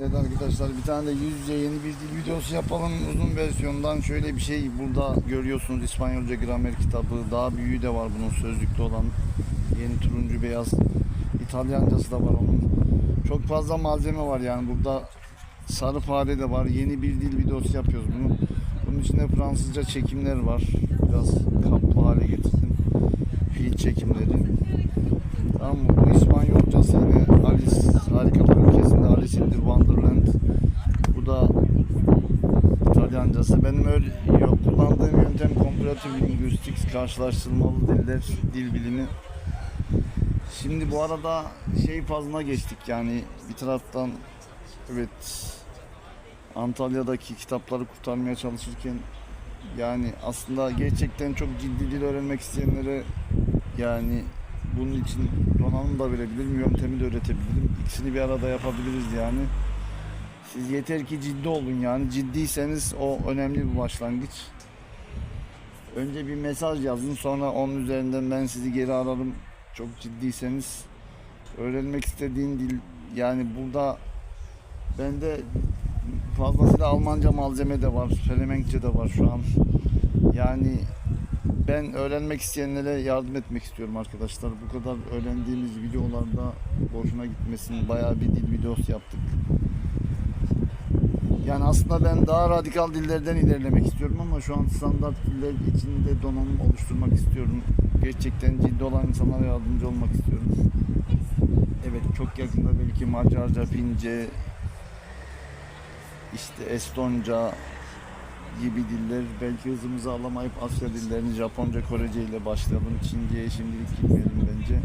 Evet arkadaşlar bir tane de yüz yüze yeni bir dil videosu yapalım. Uzun versiyondan şöyle bir şey burada görüyorsunuz. İspanyolca gramer kitabı. Daha büyüğü de var bunun sözlükte olan. Yeni turuncu beyaz İtalyancası da var onun. Çok fazla malzeme var yani. Burada sarı fare de var. Yeni bir dil videosu yapıyoruz bunu. Bunun içinde Fransızca çekimler var. Biraz kaplı hale getirdim. Fiil çekimleri. Tamam? Bu İspanyolcası İtalyancası. Benim öyle yok kullandığım yöntem Comparative Linguistics karşılaştırmalı diller, dil bilimi. Şimdi bu arada şey fazına geçtik yani bir taraftan evet Antalya'daki kitapları kurtarmaya çalışırken yani aslında gerçekten çok ciddi dil öğrenmek isteyenlere yani bunun için donanım da verebilirim, yöntemi de öğretebilirim. İkisini bir arada yapabiliriz yani. Siz yeter ki ciddi olun yani. Ciddiyseniz o önemli bir başlangıç. Önce bir mesaj yazın sonra onun üzerinden ben sizi geri ararım. Çok ciddiyseniz öğrenmek istediğin dil yani burada bende fazlasıyla Almanca malzeme de var, Felemenkçe de var şu an. Yani ben öğrenmek isteyenlere yardım etmek istiyorum arkadaşlar. Bu kadar öğrendiğimiz videolarda boşuna gitmesin. Bayağı bir dil videosu yaptık. Yani aslında ben daha radikal dillerden ilerlemek istiyorum ama şu an standart diller içinde donanım oluşturmak istiyorum. Gerçekten ciddi olan insanlara yardımcı olmak istiyorum. Evet çok yakında belki Macarca, Fince, işte Estonca, gibi diller belki hızımızı alamayıp Asya dillerini Japonca, Korece ile başlayalım. Çince'ye şimdilik gitmeyelim bence.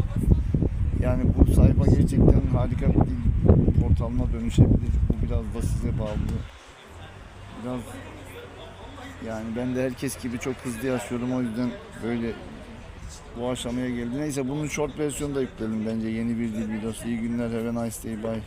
Yani bu sayfa gerçekten harika bir dil portalına dönüşebilir. Bu biraz da size bağlı. Biraz yani ben de herkes gibi çok hızlı yaşıyorum o yüzden böyle bu aşamaya geldi. Neyse bunun short versiyonu da yükleyelim bence yeni bir dil videosu. İyi günler, have a nice day, bye.